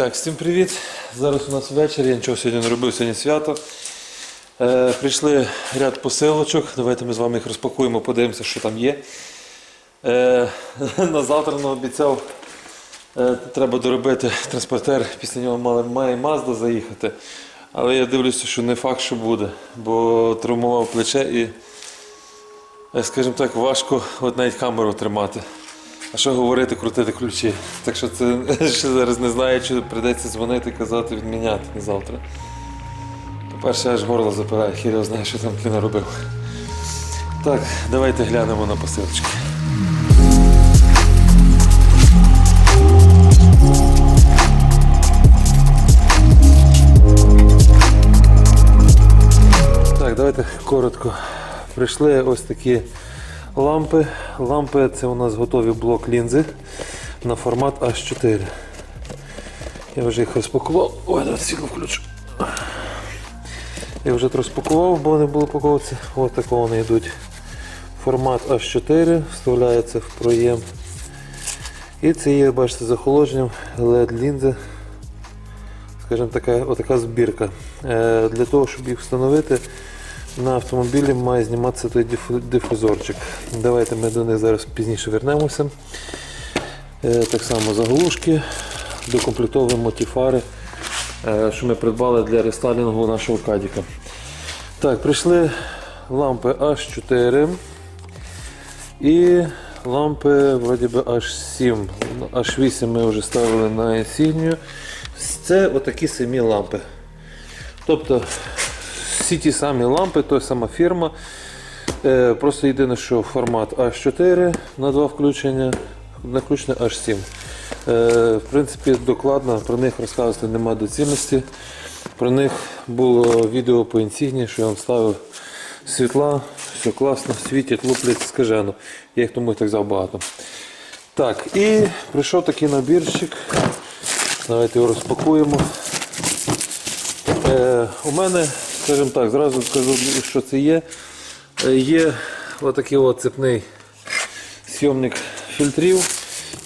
Так, всім привіт. Зараз у нас вечір, я нічого сьогодні не робив, сьогодні свято. Е, прийшли ряд посилочок. Давайте ми з вами їх розпакуємо, подивимося, що там є. Е, на завтра нам обіцяв, е, треба доробити транспортер, після нього мали, має Мазда заїхати. Але я дивлюся, що не факт, що буде, бо травмував плече і, е, скажімо так, важко от навіть камеру тримати. А що говорити, крутити ключі. Так що це ще зараз не знаю, чи прийдеться дзвонити, казати, відміняти на завтра. По-перше, аж горло запирає, хір знає, що там ти наробив. Так, давайте глянемо на посилочки. Так, давайте коротко. Прийшли ось такі лампи. Лампи це у нас готові блок лінзи на формат H4. Я вже їх розпакував. Ой, давайте світло включу. Я вже розпакував, бо вони були упаковці. Ось такого вони йдуть. Формат H4 вставляється в проєм. І це є, бачите, з охолодженням LED лінзи. Скажімо, така, отака збірка. Е, для того, щоб їх встановити, на автомобілі має зніматися той дифузорчик. Давайте ми до них зараз пізніше вернемося. Е, Так само заглушки, докомплектовуємо ті фари, е, що ми придбали для рестайлінгу нашого кадіка. Так, прийшли лампи H4 і лампи вроді би H7. H8 ми вже ставили на інсігнію. Це отакі самі лампи. Тобто всі ті самі лампи, та сама фірма. Е, Просто єдине, що формат H4 на два включення, на включення H7. Е, В принципі, докладно про них розказувати немає доцільності. Про них було відео по інсігні, що я вам ставив світла, все класно, світять, луплять скажено. Я їх тому так взяв багато. Так, і прийшов такий набірчик. Давайте його розпакуємо. Е, у мене, скажімо так, зразу скажу, що це є. Е, є отакий от цепний сйомник фільтрів.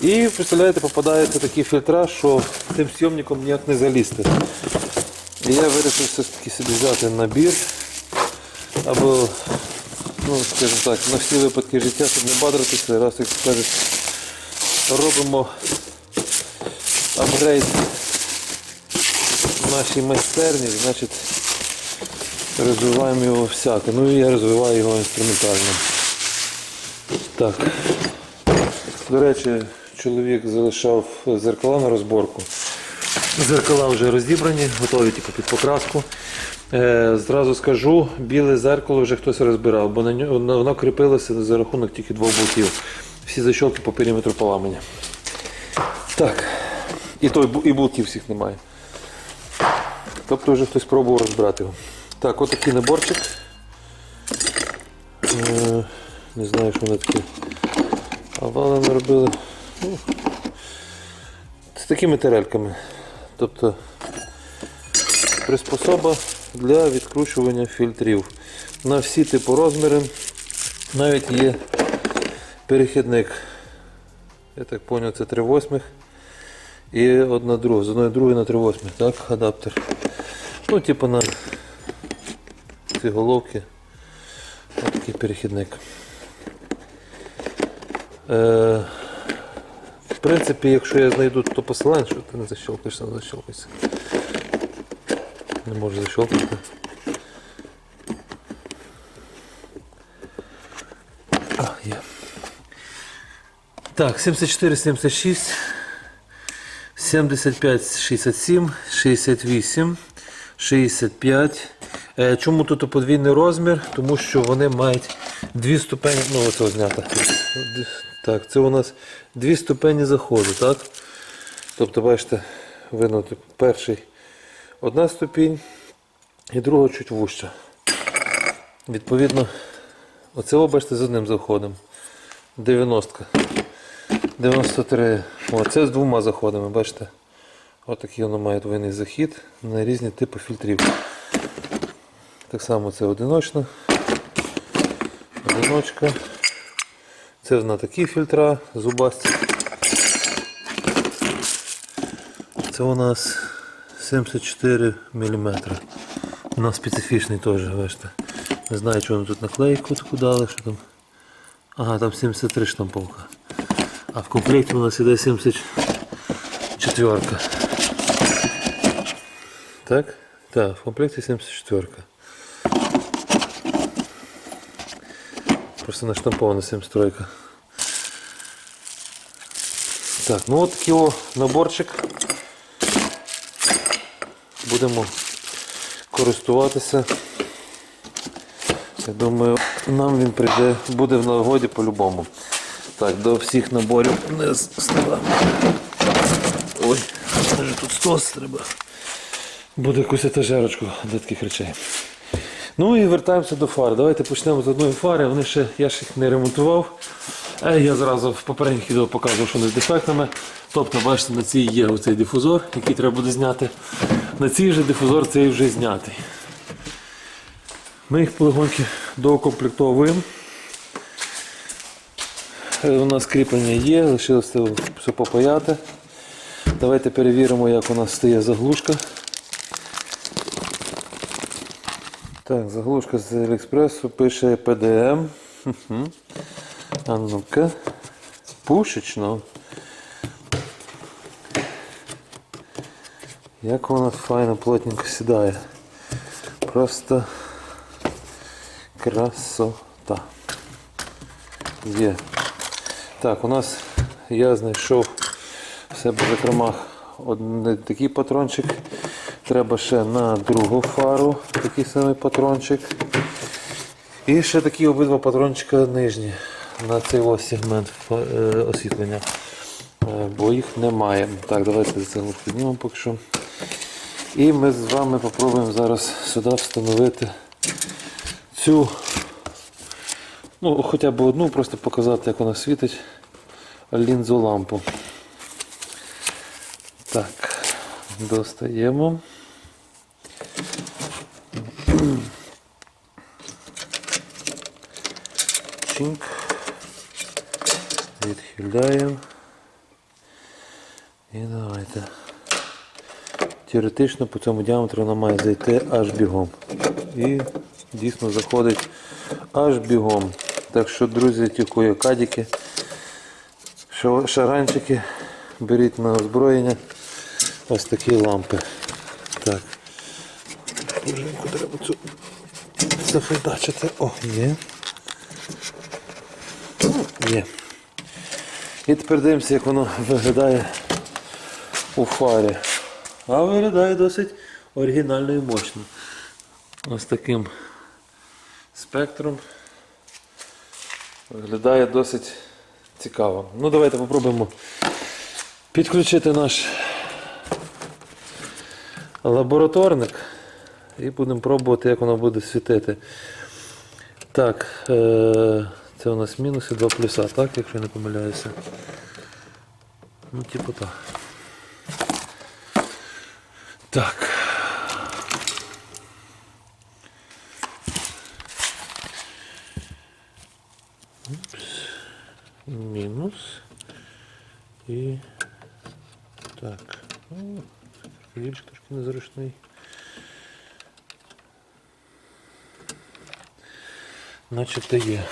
І представляєте, попадаються такі фільтра, що тим сйомником ніяк не залізти. І я вирішив все-таки собі взяти набір. Або, ну, скажімо так, на всі випадки життя, щоб не бадритися, раз як кажуть, робимо апгрейд нашій майстерні, значить розвиваємо його всяке. Ну і я розвиваю його інструментально. Так. До речі, чоловік залишав зеркала на розборку. Зеркала вже розібрані, готові типу, під покраску. Е, зразу скажу, біле зеркало вже хтось розбирав, бо на нього воно кріпилося за рахунок тільки двох болтів. Всі защолки по периметру поламані. Так. І, той, і болтів всіх немає. Тобто вже хтось пробував розбирати його. Так, от такий наборчик. Е, не знаю, що вони такі овали наробили. Ну, з такими тарельками. Тобто приспособа для відкручування фільтрів. На всі типу розміри. Навіть є перехідник. Я так зрозумів, це 3 восьмих. І одна друга, з одної другої на 3 восьмих, так, адаптер. Ну, типу на ці головки. Ось такий перехідник. Е, в принципі, якщо я знайду то посилання, що ти не защелкаєшся, не защелкаєшся. Не можу защелкати. А, є. Так, 74, 76. 75, 67, 68, 65. Е, Чому тут подвійний розмір? Тому що вони мають дві ступені. Ну, оце знято. Так, це у нас дві ступені заходу, так? Тобто, бачите, видно, перший одна ступінь і друга чуть вужча. Відповідно, оце бачите з одним заходом. 90. 93. О, це з двома заходами, бачите? Отакий воно має двойний захід на різні типи фільтрів. Так само це одиночна. Одиночка. Це на такі фільтра зубасті. Це у нас 74 мм. У нас специфічний теж, бачите. Не знаю, чого тут наклейку таку дали, що там. Ага, там 73 штамповка. А в комплекті у нас іде 74. Так? Так, в комплекті 74. Просто наштампована 73. Так, ну от такий о наборчик. Будемо користуватися. Я думаю, нам він прийде, буде в нагоді по-любому. Так, до всіх наборів не ставимо. Ой, тут стос треба. Буде якусь етажерочку для таких речей. Ну і вертаємося до фар. Давайте почнемо з одної фари. Вони ще, я ж їх не ремонтував. Е, Я зразу в попередніх відео показував, що вони з дефектами. Тобто, бачите, на цій є оцей дифузор, який треба буде зняти. На цій же дифузор цей вже знятий. Ми їх полегоньки доукомплектовуємо. Е, У нас кріплення є, лишилося все попаяти. Давайте перевіримо, як у нас стає заглушка. Так, заглушка з Аліекспресу пише PDM. А ну-ка. Пушечно. Як вона файно плотненько сідає. Просто красота. Є. Так, у нас я знайшов в себе в закромах один такий патрончик. Треба ще на другу фару такий самий патрончик. І ще такі обидва патрончика нижні на цей ось сегмент е, освітлення. Е, Бо їх немає. Так, давайте це піднімемо поки що. І ми з вами попробуємо зараз сюди встановити цю, ну, хоча б одну, просто показати, як вона світить лінзу лампу. Так, достаємо. Чинк. Відхиляємо. І давайте. Теоретично по цьому діаметру вона має зайти аж бігом. І дійсно заходить аж бігом. Так що, друзі, ті у кадіки, шаранчики, беріть на озброєння ось такі лампи. Так. Пружинку треба цю зафайдачити. О, є. Є. І тепер дивимося, як воно виглядає у фарі. А виглядає досить оригінально і мощно. Ось таким спектром. Виглядає досить цікаво. Ну давайте попробуємо підключити наш лабораторник і будемо пробувати, як воно буде світити. Так, е- це у нас мінуси 2 плюса, так, якщо я не помиляюся. Ну, типу так. Так. Мінус. І так. О, трошки незручний. Начебто є.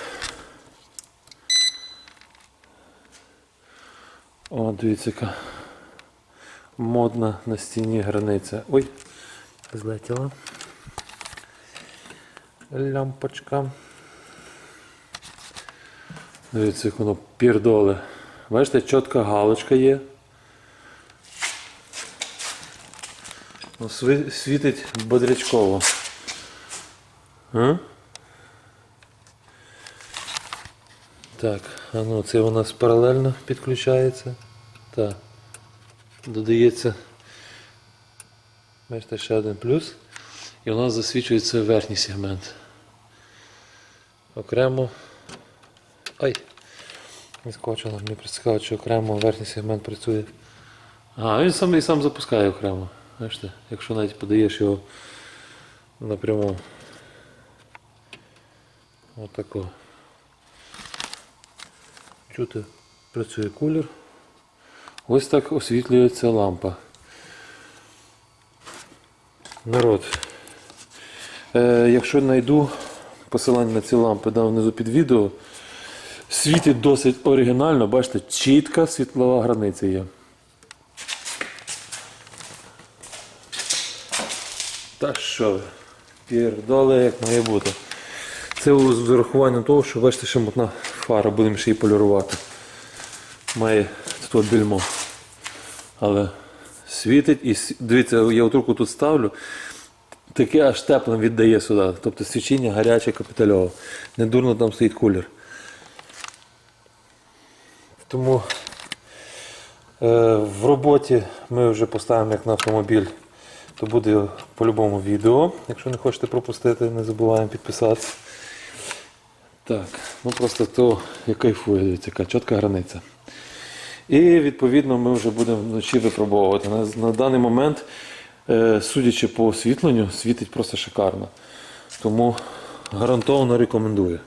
О, дивіться, яка модна на стіні границя. Ой, злетіла. Лямпочка. Дивіться, як воно пірдоле. Бачите, чітка галочка є. Ну, Світить бодрячково. А? Так, а ну це у нас паралельно підключається. Так. Додається. Бачите, ще один плюс. І у нас засвічується верхній сегмент. Окремо. Ай! Не скочило, мені цікаво, чи окремо верхній сегмент працює. А, він сам і сам запускає окремо. Бачите, якщо навіть подаєш його напряму. Отако. Чути працює кулер. Ось так освітлюється лампа. Народ. Е, якщо знайду посилання на ці лампи дам внизу під відео. Світить досить оригінально, бачите, чітка світлова границя є. Та що ви? Пірдоле як має бути. Це з урахуванням того, що бачите, ще мотна фара, будемо ще її полірувати. Має тут більмо. Але світить і дивіться, я отруку тут ставлю. Таке аж теплим віддає сюди. Тобто свічіння гаряче капітальове. Недурно там стоїть кулер. Тому е, в роботі ми вже поставимо як на автомобіль, то буде по-любому відео. Якщо не хочете пропустити, не забуваємо підписатися. Так, ну просто то я кайфую, яка чітка границя. І відповідно ми вже будемо вночі випробовувати. На, на даний момент, е, судячи по освітленню, світить просто шикарно. Тому гарантовано рекомендую.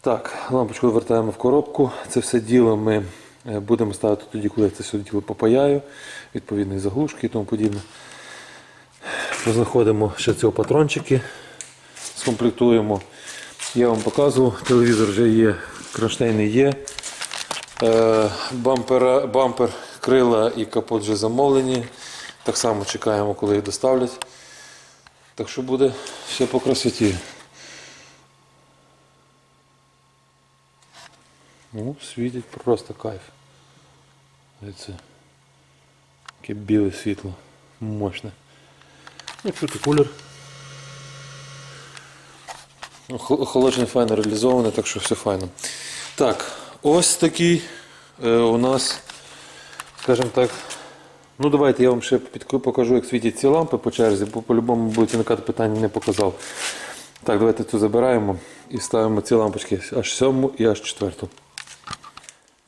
Так, лампочку вертаємо в коробку. Це все діло ми е, будемо ставити тоді, коли це все діло попаяю, відповідно і заглушки і тому подібне. Знаходимо ще цього патрончики, скомплектуємо. Я вам показував, телевізор вже є, кронштейни є. Е, бампера, бампер, крила і капот вже замовлені. Так само чекаємо, коли їх доставлять. Так що буде все по красоті. Ну, світить просто кайф. Це таке біле світло. Мощне. Ну, чути кулер. Хол- Охолодження файно реалізоване, так що все файно. Так, ось такий е, у нас, скажімо так. Ну давайте я вам ще покажу, як світять ці лампи по черзі, бо по-любому будуть виникати питання, не показав. Так, давайте цю забираємо і ставимо ці лампочки аж сьому і аж четверту.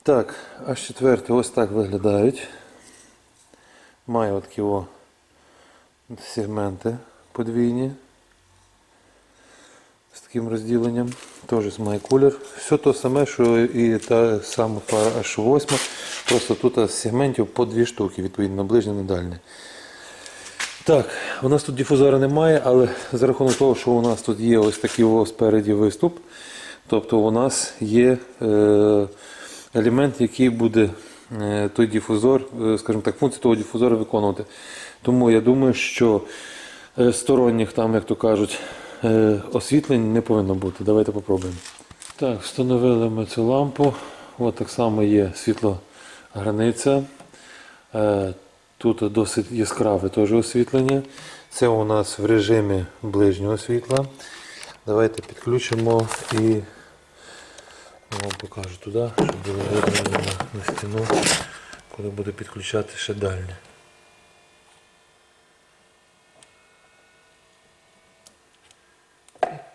Так, аж четверті ось так виглядають. Має такі о сегменти подвійні. З таким розділенням. Теж має колір. Все те саме, що і та сама фара H8. Просто тут з сегментів по дві штуки, відповідно, ближнє, на дальнє. Так, у нас тут дифузора немає, але за рахунок того, що у нас тут є ось такий спереді виступ, тобто у нас є е, елемент, який буде е, той дифузор, е, скажімо так, функцію того дифузора виконувати. Тому я думаю, що сторонніх там, як то кажуть, освітлень не повинно бути. Давайте попробуємо. Так, встановили ми цю лампу. От так само є світлограниця. Е, Тут досить яскраве теж освітлення. Це у нас в режимі ближнього світла. Давайте підключимо і вам покажу туди, щоб було видно на, стіну, коли буду підключати ще дальнє.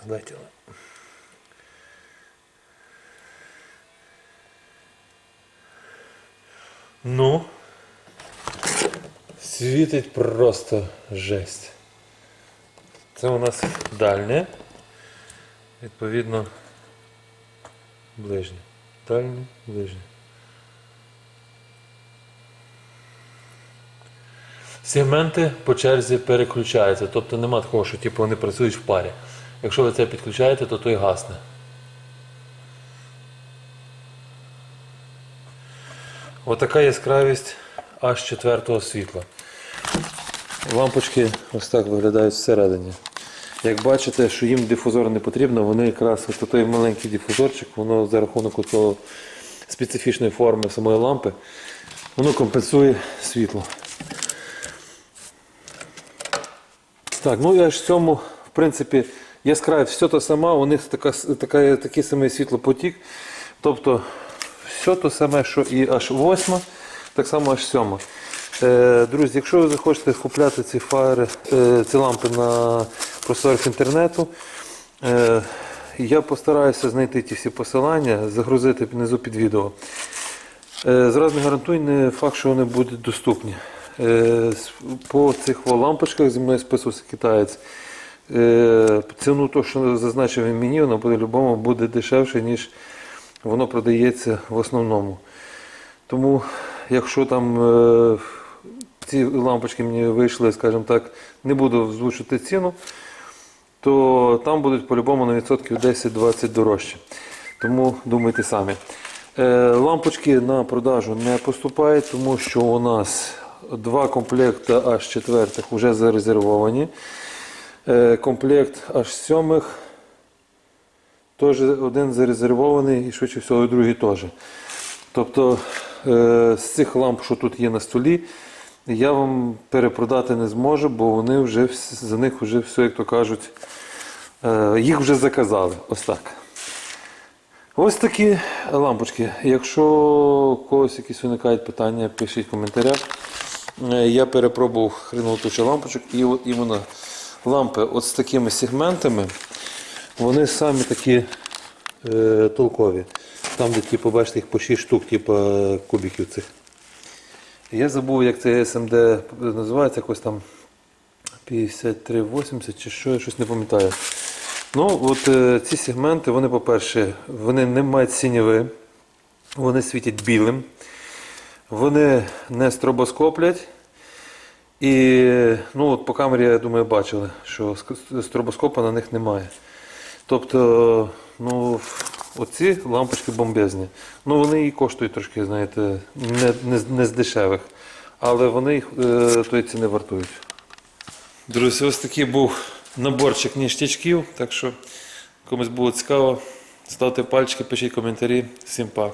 Знаєте, Ну, світить просто жесть. Це у нас дальнє. Відповідно, ближнє. Дальнє, ближнє. Сегменти по черзі переключаються. Тобто нема такого, що типу, вони працюють в парі. Якщо ви це підключаєте, то той гасне. Отака яскравість аж четвертого світла. Лампочки ось так виглядають всередині. Як бачите, що їм дифузор не потрібно, вони якраз ось той маленький дифузорчик, воно за рахунок цього специфічної форми самої лампи, воно компенсує світло. Так, ну і аж в цьому, в принципі, яскравість все те саме, у них така, така, такий самий світлопотік. Тобто все те саме, що і аж восьма, так само аж сьома. Е, друзі, якщо ви захочете купляти ці фари, е, ці лампи на просторах інтернету, е, я постараюся знайти ті всі посилання, загрузити внизу під відео. Е, Зразу не гарантую, не факт, що вони будуть доступні. Е, По цих лампочках зі мною списувався китаєць. Е, Ціну, то, що зазначив мені, вона буде любому буде дешевше, ніж воно продається в основному. Тому, якщо там е, ці лампочки мені вийшли, скажімо так, не буду озвучувати ціну, то там будуть по-любому на відсотків 10-20 дорожче. Тому думайте самі. Е, лампочки на продажу не поступають, тому що у нас два комплекти аж четвертих вже зарезервовані. Е, комплект аж сьомих теж один зарезервований і швидше всього і другий теж. Тобто е, з цих ламп, що тут є на столі, я вам перепродати не зможу, бо вони вже за них вже все, як то кажуть, е, їх вже заказали. Ось так. Ось такі лампочки. Якщо у когось якісь виникають питання, пишіть в коментарях. Я перепробував хренотучу лампочок і от іменно лампи от з такими сегментами, вони самі такі е, толкові. Там, де типу, бачите, їх по 6 штук, типу, кубиків цих. Я забув, як це SMD називається, якось там 5380 чи що, я щось не пам'ятаю. Ну, от е, ці сегменти, вони, по-перше, вони не мають сінєви, вони світять білим, вони не стробоскоплять. І ну, от по камері, я думаю, бачили, що ск- стробоскопа на них немає. Тобто, ну, оці лампочки бомбезні. Ну, вони і коштують трошки, знаєте, не, не, не з дешевих, але вони їх е, тої ціни вартують. Друзі, ось такий був наборчик ніштячків, так що комусь було цікаво, ставте пальчики, пишіть коментарі. Всім па.